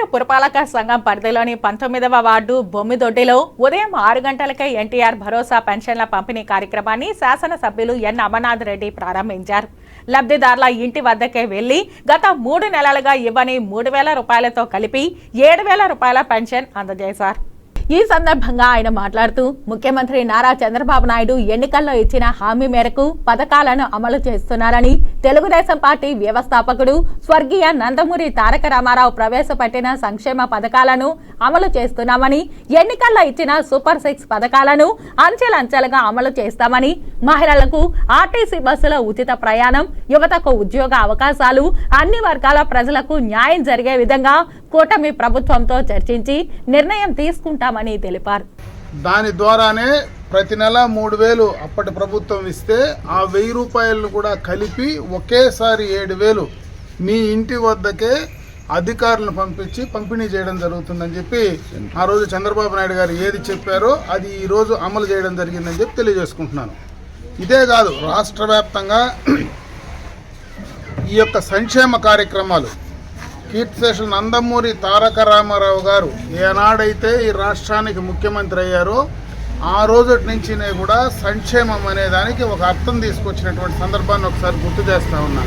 పలమనేరు పురపాలక సంఘం పరిధిలోని పంతొమ్మిదవ వార్డు బొమ్మిదొడ్డిలో ఉదయం ఆరు గంటలకే ఎన్టీఆర్ భరోసా పెన్షన్ల పంపిణీ కార్యక్రమాన్ని శాసనసభ్యులు ఎన్ అమర్నాథ్ రెడ్డి ప్రారంభించారు. లబ్ధిదారుల ఇంటి వద్దకే వెళ్ళి గత మూడు నెలలుగా ఇవ్వని మూడు వేల రూపాయలతో కలిపి ఏడు వేల రూపాయల పెన్షన్ అందజేశారు. ఈ సందర్భంగా ఆయన మాట్లాడుతూ ముఖ్యమంత్రి నారా చంద్రబాబు నాయుడు ఎన్నికల్లో ఇచ్చిన హామీ మేరకు పథకాలను అమలు చేస్తున్నారని తెలుగుదేశం పార్టీ వ్యవస్థాపకుడు స్వర్గీయ నందమూరి తారక రామారావు ప్రవేశపెట్టిన సంక్షేమ పథకాలను అమలు చేస్తున్నామని ఎన్నికల్లో ఇచ్చిన సూపర్ సిక్స్ పథకాలను అంచెలంచెలుగా అమలు చేస్తామని మహిళలకు ఆర్టీసీ బస్సులో ఉచిత ప్రయాణం యువతకు ఉద్యోగ అవకాశాలు అన్ని వర్గాల ప్రజలకు న్యాయం జరిగే విధంగా కూటమి ప్రభుత్వంతో చర్చించి నిర్ణయం తీసుకుంటామని తెలిపారు. దాని ద్వారానే ప్రతి నెల మూడు వేలు అప్పటి ప్రభుత్వం ఇస్తే ఆ వెయ్యి రూపాయలను కూడా కలిపి ఒకేసారి ఏడు వేలు మీ ఇంటి వద్దకే అధికారులను పంపించి పంపిణీ చేయడం జరుగుతుందని చెప్పి ఆ రోజు చంద్రబాబు నాయుడు గారు ఏది చెప్పారో అది ఈరోజు అమలు చేయడం జరిగిందని చెప్పి తెలియజేసుకుంటున్నాను. ఇదే కాదు రాష్ట్ర వ్యాప్తంగా ఈ యొక్క సంక్షేమ కార్యక్రమాలు కీర్తిశేషులు నందమూరి తారక రామారావు గారు ఏనాడైతే ఈ రాష్ట్రానికి ముఖ్యమంత్రి అయ్యారో ఆ రోజు నుంచి కూడా సంక్షేమం అనే దానికి ఒక అర్థం తీసుకొచ్చినటువంటి సందర్భాన్ని ఒకసారి గుర్తు చేస్తా ఉన్నా.